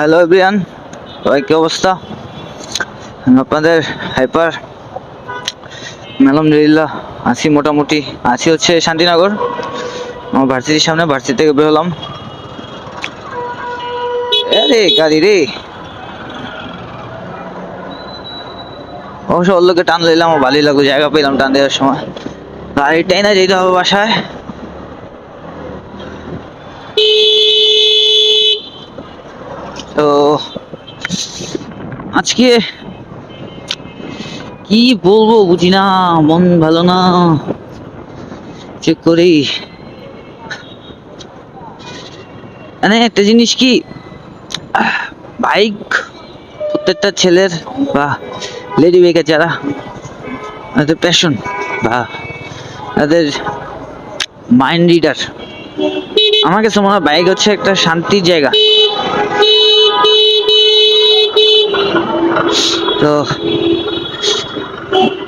Hello everyone সবাই কি অবস্থা? আপনাদের হাইপার আলহামদুলিল্লাহ আছি মোটামুটি। আছি হচ্ছে শান্তিনগর। আমার ভার্সিটির সামনে, ভার্সিটি থেকে বের হলাম। আরে গাড়ি রে। অবশ্য ওর লোকে টান লইলাম ভালোই লাগল, জায়গা পেলাম টান দেওয়ার সময়। গাড়িটাই না যেতে হবে বাসায়। তো আজকে কি বলব বুঝি না, মন ভালো না। চেক করি। মানে একটা জিনিস কি, বাইক, প্রত্যেকটা ছেলের বা লেডি বাইকার যারা, তাদের প্যাশন বা তাদের মাইন্ড রিডার আমার কাছে মনে হয় বাইক হচ্ছে একটা শান্তির জায়গা। তো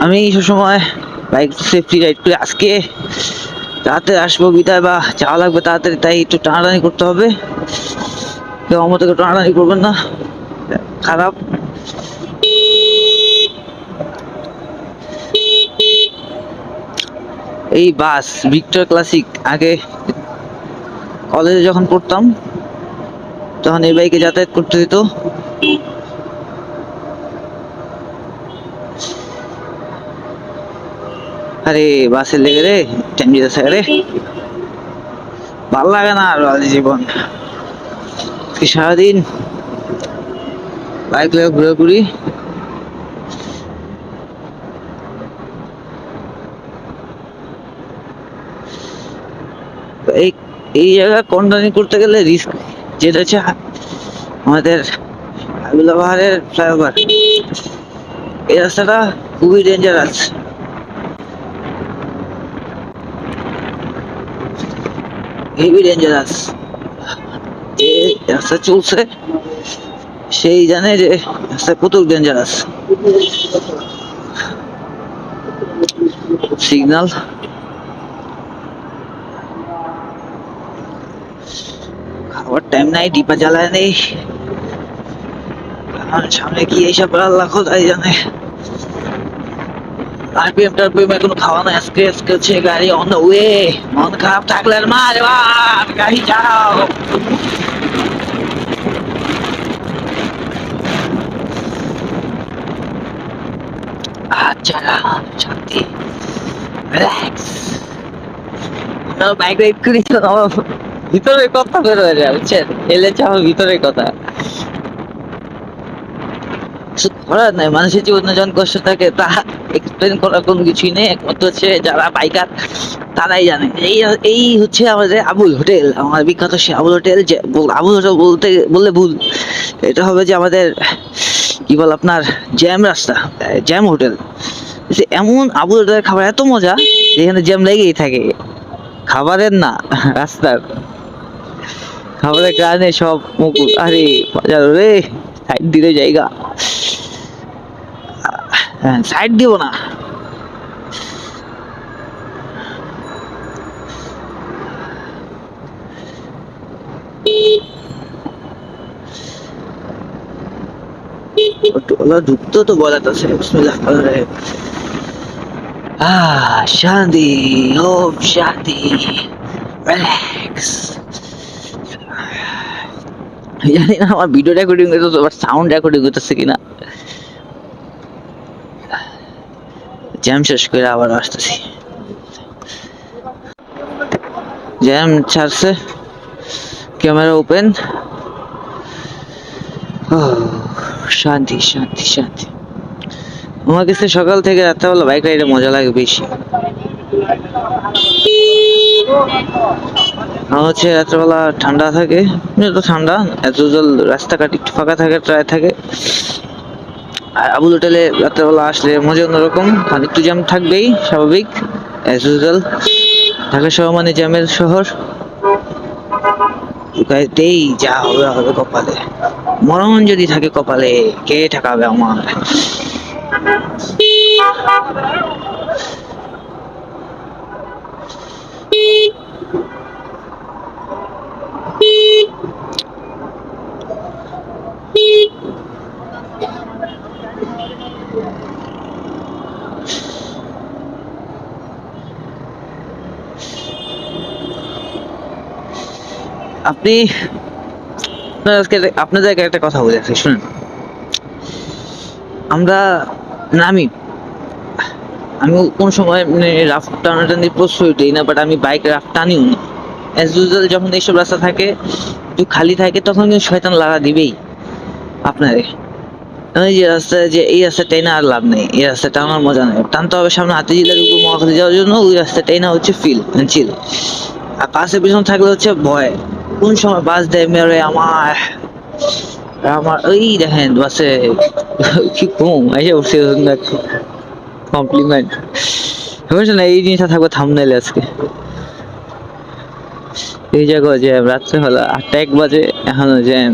আমি সবসময় বাইক সেফটি রাইড করে আজকে তাড়াতাড়ি আসব বিদায় বা যাওয়া লাগবে তাড়াতাড়ি, তাই একটু টানাটানি করতে হবে। কেউ আমার থেকে টানাটানি করবেন না। খারাপ। এই বাস ভিক্টর ক্লাসিক আগে কলেজে যখন পড়তাম, তখন এই বাইকে যাতায়াত করতে দিত আরে, বাসে লেগে রে টাইম যেতেছে ভালো লাগে না আর জীবন। সারাদিন? বাইক লেগে ঘুরে ঘুরি এই এই জায়গা কন্টানি করতে গেলে রিস্ক যেটা হচ্ছে আমাদের হাবিলা পাহাড়ের ফ্লাইওভার এই রাস্তাটা খুবই ডেঞ্জারাস হেভি ডেঞ্জারাস যে রাস্তা চলছে। সেই জানে যে রাস্তা কত ডেঞ্জারাস সিগনাল খাওয়ার টাইম নাই, ডিপা জ্বালায় নেই। সামনে কি এইসব আল্লাহ খোদাই জানে। আরপিএম এখনও খাওয়া নাই। আজকে আজকে গাড়ি অন দ্য ওয়ে মন খারাপ থাকলে গাড়ি আচ্ছা শান্তি। রিল্যাক্স বাইক রাইড করেছিলাম ভিতরে কথা বের হয়ে যায়, বুঝছেন? এলেছে আমার ভিতরে কথা। করার নাই, মানুষের জীবনে যখন কষ্ট থাকে, তা এক্সপ্লেন করার কোনো কিছুই নেই, একমাত্র হচ্ছে যারা বাইকার তারাই জানে। এই এই হচ্ছে আমাদের আবুল হোটেল, আমার বিখ্যাত সে আবুল হোটেল, যে আবুল হোটেল বলতে, বললে ভুল। এটা হবে যে আমাদের, কি বল আপনার, জ্যাম রাস্তা জ্যাম হোটেল। যে এমন আবুল হোটেলের খাবার এত মজা যেখানে জ্যাম লেগেই থাকে। খাবারের না, রাস্তার। খাবারের কারণে সব মুকুল, আরে, বাজার রে, সাইড দিলে জায়গা। হ্যাঁ সাইড দিব না। তো আছে আহ, শান্তি ওম শান্তি জানি না আমার ভিডিও রেকর্ডিং করতে আবার সাউন্ড রেকর্ডিং করতেছে কিনা। জ্যাম শেষ করে আবার আসতেছি। জ্যাম ছাড়ছে। ক্যামেরা ওপেন শান্তি শান্তি শান্তি। আমার কাছে সকাল থেকে রাত্রেবেলা বাইক রাইডে মজা লাগে বেশি। আর হচ্ছে রাত্রেবেলা ঠান্ডা থাকে। তো ঠান্ডা, এত জল রাস্তাঘাট একটু ফাঁকা থাকে ট্রাই থাকে। আর আবুল হোটেলে রাত্রেবেলা আসলে মজা অন্যরকম। একটু জ্যাম থাকবেই, স্বাভাবিক অ্যাজ ইউজুয়াল ঢাকা শহর মানে জ্যামের শহর। এই যা হবে হবে কপালে। মরমন যদি থাকে কপালে, কে ঠেকাবে আমার? আপনি আপনার আজকে একটা কথা বলে রাখি শুনুন। আমরা নামি আমি কোন সময় মানে রাফ টানাটানি প্রস্তুত দিই না বাট আমি বাইক রাফ টানিও না। অ্যাজ ইউজুয়াল যখন এইসব রাস্তা থাকে, একটু খালি থাকে, তখন কিন্তু শয়তান লাগা দিবেই আপনারে। ওই যে যে, এই আর লাভ নেই। এই মজা নেই। টানতে হবে সামনে হাতি জেলার উপর যাওয়ার জন্য, ওই হচ্ছে ফিল চিল আর পিছন থাকলে হচ্ছে ভয়। কোন সময় বাস দেয় মেরে আমার? আমার দেখেন বাসে, কি কম এসে উঠছে কমপ্লিমেন্ট বুঝছেন এই জিনিসটা থাকবে থামনেলে আজকে। এই জায়গায় যে রাত্রে হলো আটটা এক বাজে, এখনও জ্যাম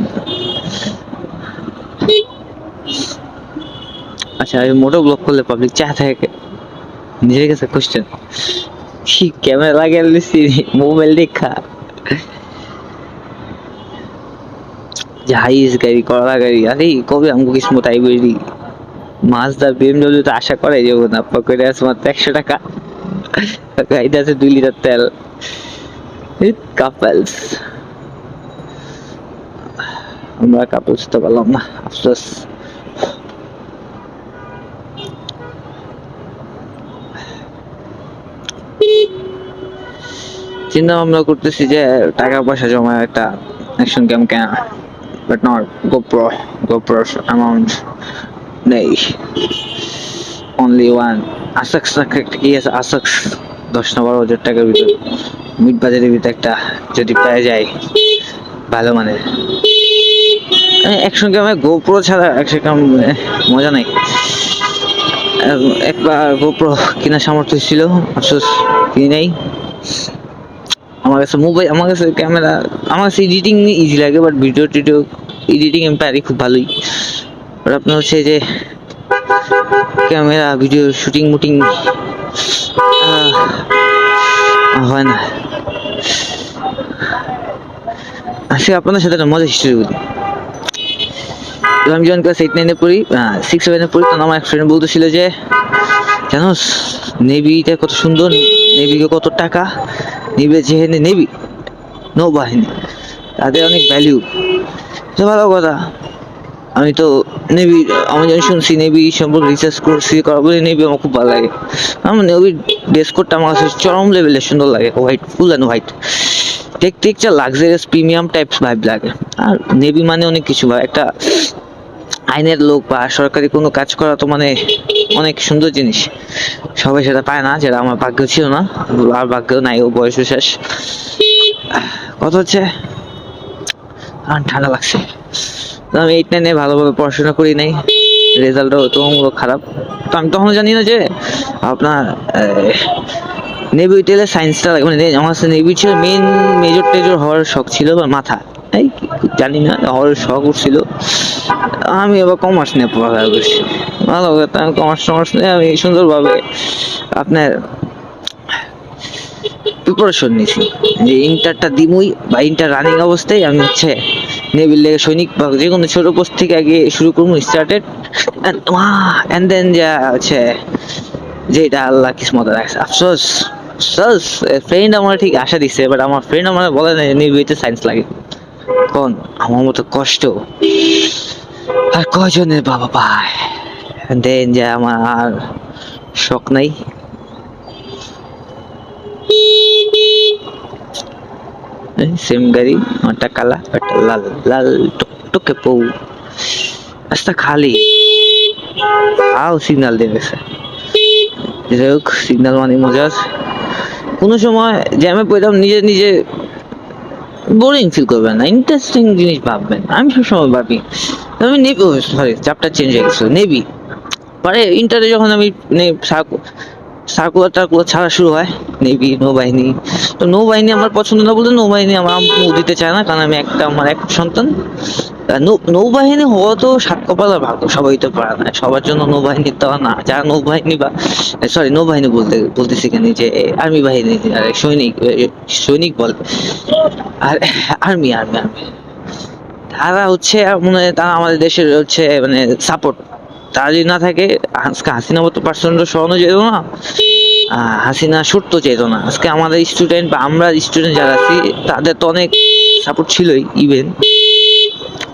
আচ্ছা আমি মোটো ব্লক করলে পাবলিক চা থাকে। নিজের কাছে কোশ্চেন কি ক্যামেরা লাগিয়ে লিসি মোবাইল দেখা। জাহাজ গাড়ি, কড়া গাড়ি। আরে, কবে আমাকে কিসমত আইবে রে মাছদা বিএমডব্লিউ তো আশা করে যে না। পকেটে আছে মাত্র একশো টাকা। গাড়িতে আছে দুই লিটার তেল। কাপলস আমরা কাপলস তো পারলাম না, আফসোস। চিন্তা ভাবনা করতেছি যে টাকা পয়সা জমা একটা অ্যাকশন গেম কেনা but not GoPro GoPro amount নেই। অনলি ওয়ান আসক্স একটা কি আছে? আসক্স দশ না বারো হাজার টাকার ভিতর। মিড বাজারের ভিতরে একটা যদি পাওয়া যায়, ভালো মানে। অ্যাকশন গেমে গোপ্রো ছাড়া অ্যাকশন গেম মজা নাই। একবার গোপ্রো কেনার সামর্থ্য ছিল আফসোস কিনি নাই আমার কাছে মোবাইল আমার কাছে ক্যামেরা আমার কাছে এডিটিং ইজি লাগে বাট ভিডিও টিডিও এডিটিং আমি পারি খুব ভালোই। বাট আপনার হচ্ছে যে ক্যামেরা ভিডিও শুটিং মুটিং হয় না। আজকে আপনাদের সাথে একটা মজা হিস্ট্রি বলি। আমি যখন ক্লাস এইট নাইনে পড়ি সিক্স সেভেনে পড়ি, তখন আমার এক ফ্রেন্ড বলতেছিল যে, জানোস নেভিটা কত সুন্দর নেভিকে কত টাকা নেভি যেখানে নেভি নৌবাহিনী, তাদের অনেক ভ্যালিউ তো ভালো কথা, আমি তো নেভি আমি যখন শুনছি নেভি সম্পর্কে রিসার্চ করছি করা বলে নেভি আমার খুব ভালো লাগে। আমার নেভির ড্রেস কোডটা আমার কাছে চরম লেভেলে সুন্দর লাগে হোয়াইট ফুল অ্যান্ড হোয়াইট দেখতে একটা লাক্সারিয়াস প্রিমিয়াম টাইপস ভাইব লাগে। আর নেভি মানে অনেক কিছু ভাই, একটা আইনের লোক বা সরকারি কোনো কাজ করা তো মানে অনেক সুন্দর জিনিস। সবাই সেটা পায় না, যেটা আমার ভাগ্য ছিল না। আর ভাগ্য নাই, ও বয়স শেষ। কথা হচ্ছে ঠান্ডা লাগছে। আমি এইট নাইনে ভালোভাবে পড়াশোনা করি নাই। রেজাল্টও তুলনামূলক খারাপ। তো আমি তখন জানি না যে আপনার নেভি টেলে সায়েন্সটা মানে আমার নেভি ছিল মেন মেজর টেজর হওয়ার শখ ছিল বা মাথা। এই জানি না, হওয়ার শখ উঠছিল। আমি এবার কমার্স নিয়ে পড়ালেখা করছি। ভালো কথা আমি কমার্স টমার্স নিয়ে আমি সুন্দরভাবে আপনার প্রিপারেশন নিছি যে ইন্টারটা দিমুই বা ইন্টার রানিং অবস্থায় আমি হচ্ছে নেভিল লেগে সৈনিক বা যে কোনো ছোট পোস্ট থেকে আগে শুরু করব স্টার্টেড অ্যান্ড দেন যা হচ্ছে যেটা আল্লাহ কিসমত রাখছে। আফসোস আফসোস ফ্রেন্ড আমার ঠিক আশা দিচ্ছে বাট আমার ফ্রেন্ড আমার বলে না নিবিতে সায়েন্স লাগে। কোন, আমার মতো কষ্ট। আর কজনের বাবা পায় দেন যে আমার শখ নাই। সেম গাড়ি কালা লাল লাল টুকটুকে পৌ খালি। আও সিগন্যাল দেবে যাই হোক সিগন্যাল মানে মজার কোনো সময় জ্যামে পড়লাম নিজে নিজে বোরিং ফিল করবেন না। ইন্টারেস্টিং জিনিস ভাববেন আমি সবসময় ভাবি আমি নেবি সরি চ্যাপ্টার চেঞ্জ হয়ে নেবি পরে ইন্টারে যখন আমি সার্কুলার টার্কুলার ছাড়া শুরু হয় নেভি নৌবাহিনী। তো নৌবাহিনী আমার পছন্দ না বলতে নৌবাহিনী আমার আম্মু দিতে চায় না, কারণ আমি একটা, আমার এক সন্তান। নৌবাহিনী হওয়া তো সাত কপালের ভাগ্য, সবাই তো পারে না। সবার জন্য নৌবাহিনী দেওয়া না যারা নৌবাহিনী বা সরি নৌবাহিনী বলতে, বলতেছি কেন যে আর্মি বাহিনী সৈনিক সৈনিক বলে, আর আর্মি আর্মি আর্মি তারা হচ্ছে মানে তারা আমাদের দেশের হচ্ছে মানে সাপোর্ট তারা যদি না থাকে, আজকে হাসিনা মতো পার্সেন্ট সরানো যেত না। হাসিনা সত্য চেত না। আজকে আমাদের স্টুডেন্ট বা আমরা স্টুডেন্ট যারা আছি, তাদের তো অনেক সাপোর্ট ছিলই ইভেন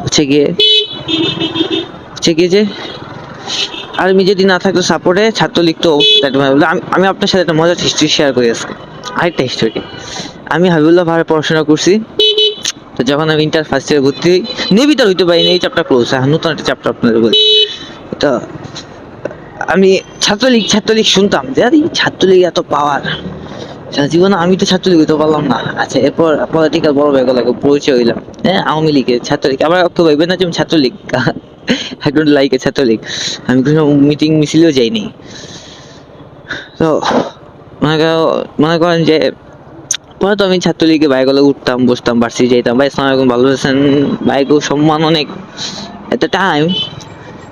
হচ্ছে গিয়ে হচ্ছে গিয়ে যে আর্মি যদি না থাকতো সাপোর্টে ছাত্রলীগ তো আমি আপনার সাথে একটা মজার হিস্ট্রি শেয়ার করি আজকে। আরেকটা হিস্ট্রি আমি হাবিবুল্লাহ ভাড়ে পড়াশোনা করছি। তো যখন আমি ইন্টার ফার্স্ট ইয়ার ভর্তি নেভিতে হইতে পারিনি এই চ্যাপ্টার ক্লোজ এখন নতুন একটা চ্যাপ্টার আপনাদের বলি। তো আমি ছাত্রলীগ ছাত্রলীগ শুনতাম যে, আরে, ছাত্রলীগ এত পাওয়ার জীবনে আমি তো ছাত্রলীগ হইতে পারলাম না। আচ্ছা এরপর পলিটিক্যাল বড় ভাই লাগে পরিচয় হইলাম। হ্যাঁ আওয়ামী লীগের ছাত্রলীগ। আবার কেউ ভাইবেন না যে Chhatra League. I don't like a Chhatra League. আমি কোনো মিটিং মিছিলেও যাইনি। তো মনে করো মনে করেন যে পরে তো আমি ছাত্রলীগে বাইকগুলো উঠতাম, বসতাম বাড়ছি যাইতাম। ভাই ইসলাম আলাইকুম, ভালো আছেন? বাইকও সম্মান অনেক। এত টাইম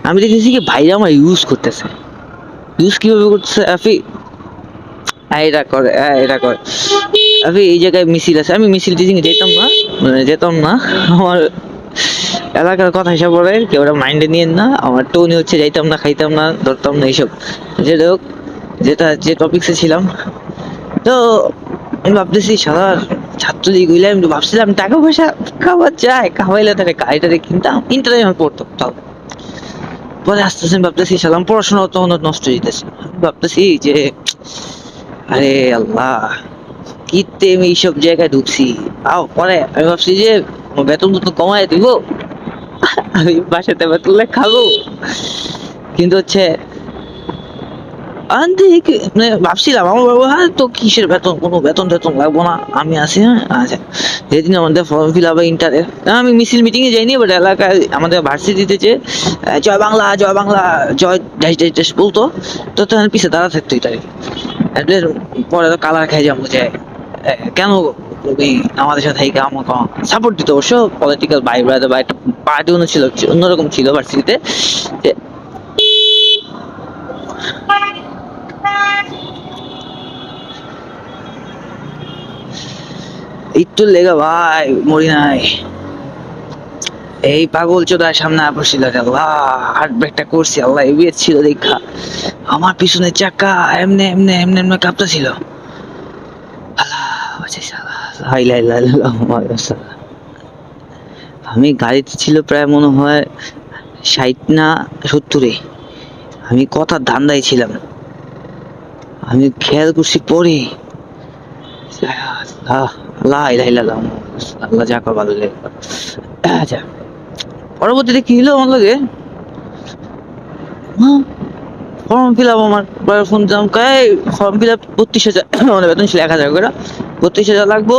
আমি দেখেছি কি ভাইরা আমার ইউজ করতেছে। ইউজ কীভাবে করতেছে? আফি এটা করে এটা করে। আফি, এই জায়গায় মিছিল আছে। আমি মিছিল টিচিং যেতাম না মানে যেতাম না। আমার এলাকার কথা হিসাব করে, কেউ ওটা মাইন্ডে নিয়েন না। আমার টোনই হচ্ছে যাইতাম না, খাইতাম না, ধরতাম না, এইসব। যেটা হোক, যেটা, যে টপিক্সে ছিলাম। তো আমি ভাবতেছি সারা ছাত্রলীগ হইলে আমি ভাবছিলাম টাকা পয়সা খাওয়া যায়, খাওয়াইলে তাহলে গাড়িটারে কিনতাম ইন্টারে আমি পড়তাম তাও পরে আস্তে আস্তে ভাবতেছি সালাম পড়াশোনা তখন নষ্ট যেতেছে ভাবতেছি যে, আরে আল্লাহ কিতে আমি এইসব জায়গায় ঢুকছি। আও, পরে আমি ভাবছি যে বেতন তো কমায় দিব, আমি বাসাতে বেতনলে খাব কিন্তু হচ্ছে আন্টি মানে ভাবছিলাম, আমার বাবা হ্যাঁ তো কিসের বেতন? কোনো বেতন টেতন লাগবো না, আমি আছি হ্যাঁ? আচ্ছা যেদিন আমাদের ফর্ম ফিল আপ ইন্টারের আমি মিছিল মিটিংয়ে যাইনি বাট এলাকায় আমাদের ভার্সিটিতে যে জয় বাংলা জয় বাংলা, জয় ড্যাশ ড্যাশ ড্যাশ বলতো, তো তখন পিছিয়ে দাঁড়া থাকতো এটাই পরে তো কালার খেয়ে যাব, যে কেন এই আমাদের সাথে এই আমাকে সাপোর্ট দিত অবশ্য পলিটিক্যাল বাই ব্রাদার বা একটা পার্টি অন্য ছিল, অন্যরকম ছিল ভার্সিটিতে যে একটু লেগে ভাই, মরি নাই। এই পাগল চোদার সামনে আল্লাহ হার্ট ব্রেকটা করছি, আল্লাহ ছিল দেখা। আমার পিছনে চাকা, এমনে এমনে এমনে এমনে কাঁপতে ছিল। আমি গাড়িতে ছিল প্রায় মনে হয় ষাট না সত্তরে। আমি কথা ধান্দায় ছিলাম। আমি খেয়াল করছি পরে আল্লাহ লা ইলাহা। আল্লাহ যা কর ভালো আচ্ছা পরবর্তীতে কি হলো আমার। লাগে ফর্ম ফিল আপ আমার ফোন ফর্ম ফিল আপ বত্রিশ হাজার মানে বেতন ছিল এক হাজার করে। বত্রিশ হাজার লাগবো।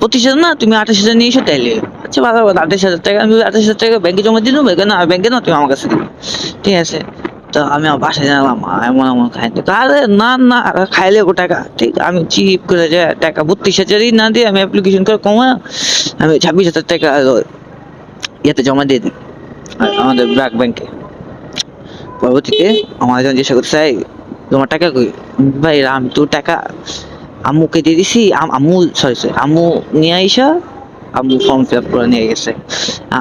পঁচিশ হাজার না, তুমি আঠাশ হাজার নিয়ে এসো তাইলে। আচ্ছা ভালো আঠাশ হাজার টাকা, আমি আঠাশ হাজার টাকা ব্যাংকে জমা দিয়ে দেবো। না ব্যাংকে না, তুমি আমার কাছে দিবে। ঠিক আছে। তো আমি আমার বাসায় জানালাম এমন এমন খাইতে। আরে না না খাইলে ও টাকা? ঠিক, আমি চিপ করে যে টাকা বত্রিশ হাজারই না দিয়ে আমি অ্যাপ্লিকেশন করে কমা আমি ছাব্বিশ হাজার টাকা ইয়েতে জমা দিয়ে দিই আমাদের ব্র্যাক ব্যাংকে। পরবর্তীতে আমার একজন জিজ্ঞাসা করতে চাই তোমার টাকা কই? ভাই, আমি তো টাকা আম্মুকে দিয়ে দিছি আম্মু সরি সরি আম্মু নিয়ে আইসা, আম্মু ফর্ম ফিল আপ করে নিয়ে গেছে।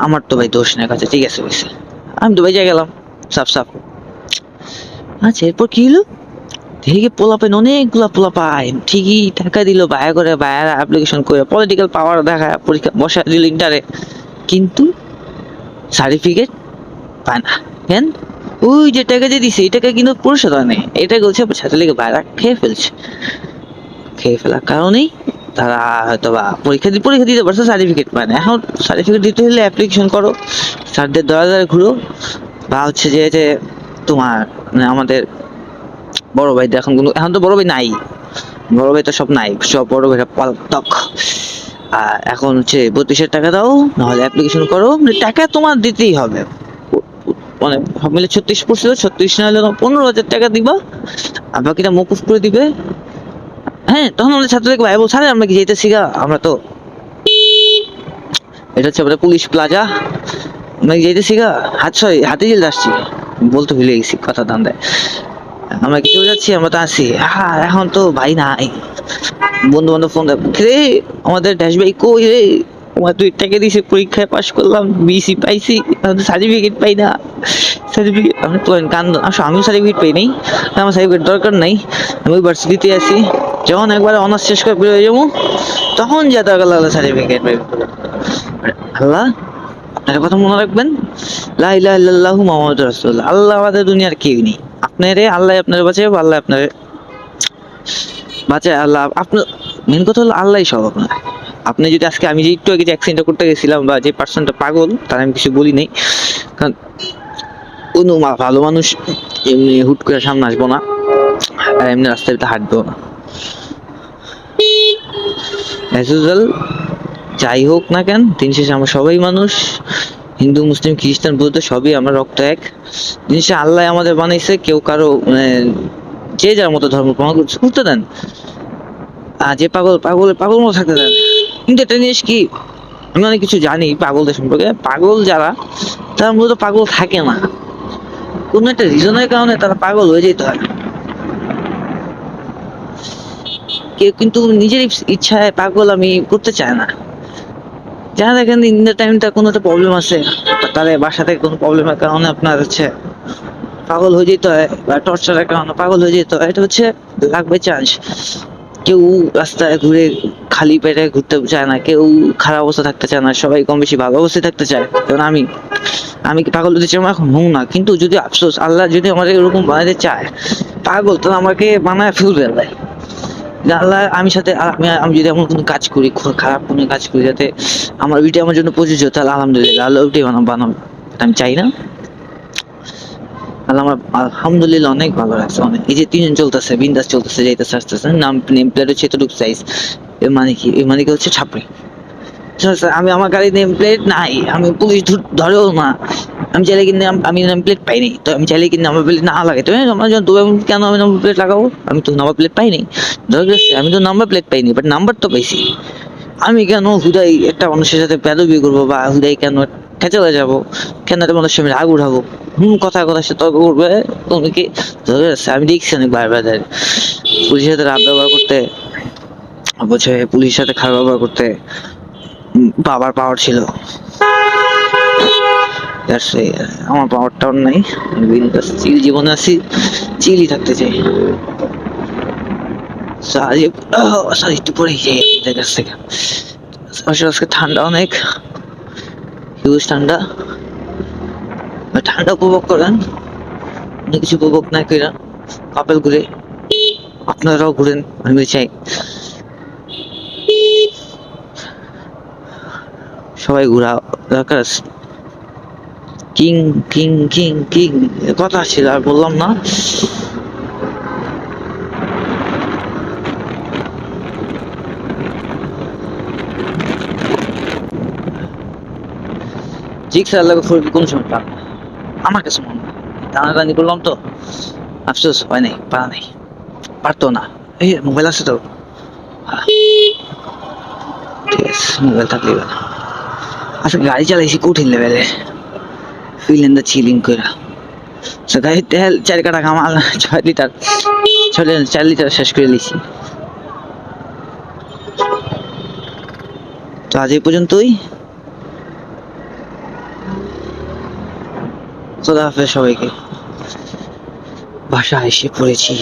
আমার তো ভাই দোষ নেই কাছে ঠিক আছে। হয়েছে আমি দুবাই যাই গেলাম, সাফ সাফ। আচ্ছা এরপর কি হলো? দেখি পোলা পাইন অনেকগুলা পোলা পাই ঠিকই টাকা দিল, বায়া করে বায়ার অ্যাপ্লিকেশন করে পলিটিক্যাল পাওয়ার দেখা পরীক্ষা বসা দিল ইন্টারে কিন্তু সার্টিফিকেট পায় না। কেন? ওই যে টাকা দিয়ে দিছে এই টাকা কিন্তু পরিশোধ হয় নাই। এটা বলছে ছাত্রলীগের বাইরে খেয়ে ফেলছে। খেয়ে ফেলার কারণেই তারা হয়তো বা পরীক্ষা দিয়ে পরীক্ষা দিতে পারছে সার্টিফিকেট পায় না। এখন সার্টিফিকেট দিতে হলে অ্যাপ্লিকেশন করো, স্যারদের দরা দরা ঘুরো। বা হচ্ছে যে যে তোমার মানে আমাদের বড় ভাই এখন কিন্তু এখন তো বড় ভাই নাই। বড় ভাই তো সব নাই, সব বড় ভাইরা পলাতক। আর এখন হচ্ছে বত্রিশ টাকা দাও, নাহলে অ্যাপ্লিকেশন করো মানে টাকা তোমার দিতেই হবে। মানে সব মিলে ছত্রিশ পড়ছিল ছত্রিশ পনেরো হাজার টাকা দিবা, আর বাকিটা মকুফ করে দিবে। হ্যাঁ তখন আমাদের ছাত্রদের ভাই বলছে "আরে আমরা কি যেতেছি গা? আমরা তো, এটা হচ্ছে পুলিশ প্লাজা আমরা যেতেছি গা? হাত সরি হাতে জেল আসছি। বলতে ভুলে গেছি, কথা ধান্দায় আমরা কি যাচ্ছি? আমরা তো আছি। হ্যাঁ এখন তো ভাই নাই। বন্ধু বান্ধব ফোন রে? আমাদের ড্যাশ ভাই কই রে? আমার টাকা দিয়েছে পরীক্ষায় পাশ করলাম বিসি পাইছি সার্টিফিকেট পাই না। সার্টিফিকেট আসলে আমিও সার্টিফিকেট পাই নাই, আমার সার্টিফিকেট দরকার নাই। আমি ভার্সিটিতে আছি। যখন একবার অনার্স শেষ করে বেরোয় যাব, তখন যা দরকার লাগল সার্টিফিকেট আল্লাহ আপনার কথা মনে রাখবেন? লা ইলাহা ইল্লাল্লাহু আল্লাহ আমাদের দুনিয়ার কেউ নেই। আপনারে, আল্লাহ আপনার বাঁচে আল্লাহ আপনার বাঁচে আল্লাহ আপনার মেন কথা হলো আল্লাহই সব আপনার। আপনি যদি আজকে, আমি যে একটু আগে যে অ্যাক্সিডেন্টটা করতে গেছিলাম বা যে পার্সনটা পাগল, তার আমি কিছু বলি নাই। কারণ কোনো ভালো মানুষ এমনি হুট করে সামনে আসব না, আর এমনি রাস্তায় হাঁটবো না। যাই হোক না কেন, দিন শেষে আমরা সবাই মানুষ। হিন্দু, মুসলিম, খ্রিস্টান, বৌদ্ধ, সবই আমরা রক্ত এক। দিন শেষে আল্লাহ আমাদের বানাইছে, কেউ কারও মানে যে যার মতো ধর্ম প্রমাণ করতে দেন। আর যে পাগল পাগল পাগল মতো থাকতে দেন। কিন্তু একটা জিনিস কি, আমি অনেক কিছু জানি পাগলদের সম্পর্কে। পাগল যারা, তারা মূলত পাগল থাকে না। কোনো একটা রিজনের কারণে তারা পাগল হয়ে যেতে হয়। কেউ কিন্তু নিজের ইচ্ছায় পাগল আমি করতে চায় না। যারা দেখেন ইন দ্য টাইমটা কোনো একটা প্রবলেম আছে তাদের বাসা থেকে কোনো প্রবলেমের কারণে আপনার হচ্ছে পাগল হয়ে যেতে হয় বা টর্চারের কারণে পাগল হয়ে যেতে হয়। এটা হচ্ছে লাগবে চান্স কেউ রাস্তায় ঘুরে খালি পেটে ঘুরতে চায় না, কেউ খারাপ অবস্থা থাকতে চায় না, সবাই কম বেশি ভালো অবস্থায় থাকতে চায়। কারণ আমি আমি কি পাগল হতে চাই? এখন হুঁ না। কিন্তু যদি আফসোস, আল্লাহ যদি আমাদের এরকম বানাতে চায়, পাগল তো আমাকে বানায় ফেলবে আল্লাহ। আল্লাহ, আমি সাথে, আমি যদি এমন কোনো কাজ করি খারাপ কোনো কাজ করি যাতে আমার ওইটা আমার জন্য প্রযোজ্য, তাহলে আলহামদুলিল্লাহ, আল্লাহ ওইটাই বানাবো বানাবো আমি চাই না। আল্লাহ আমার, আলহামদুলিল্লাহ অনেক ভালো লাগছে অনেক। এই যে তিনজন চলতেছে, বিন্দাস চলতেছে, যাইতেছে, আসতেছে। নাম নেম প্লেট হচ্ছে এতটুকু সাইজ মানে কি? মানে কি হচ্ছে ছাপড়ি। আমি আমার গাড়ির নেম প্লেট নাই, আমি পুলিশ ধর- ধরেও না। আমি চাইলে কিন্তু আমি নাম্বার প্লেট পাইনি, তো আমি চাইলে কিন্তু নাম্বার প্লেট না লাগাই। তো আমরা যখন দুবার কেন আমি নাম্বার প্লেট লাগাবো? আমি তো নাম্বার প্লেট পাইনি। আমি তো নাম্বার প্লেট পাইনি বাট নাম্বার তো পাইছি। আমি কেন হুদাই একটা মানুষের সাথে বেদবি করব বা হুদাই কেন খেচলে যাব? কেন একটা মানুষের সামনে রাগ উঠাবো? হুম, কথা কথা সে তর্ক করবে। তুমি কি, ধরে আমি দেখছি অনেক ভাই ব্রাদার পুলিশের সাথে রাব ব্যবহার করতে, বলছে, পুলিশের সাথে খারাপ ব্যবহার করতে। বাবার পাওয়ার ছিল। আমার পাওয়ার টাওয়ার নাই। চিল জীবনে আছি। চিলই থাকতে চাই। ঠান্ডা অনেক। হিউজ ঠান্ডা। ঠান্ডা উপভোগ করেন। অনেক কিছু উপভোগ না করে কাপেল ঘুরে। আপনারাও ঘুরেন, আমি চাই। সবাই ঘোরা দরকার। কিং কিং কিং কিং কথা ছিল আর বললাম না। জিক্স আর লাগে ফুরবি কোন সময় পারব আমার কাছে মনে হয়। টানাটানি করলাম তো। আফসোস, হয় নাই, পারা নাই। পারতো না। এই মোবাইল আছে তো। ঠিক মোবাইল থাকলেই ভালো আচ্ছা গাড়ি চালাইছি কঠিন লেভেলে ফিল ইন দ্য চিলিং করে সো গাড়ি তেল চার কাটা কামাল ছয় লিটার ছয় লিটার চার লিটার শেষ করে নিয়েছি তো আজ এই পর্যন্তই। খোদা হাফেজ সবাইকে। বাসা এসে পড়েছি।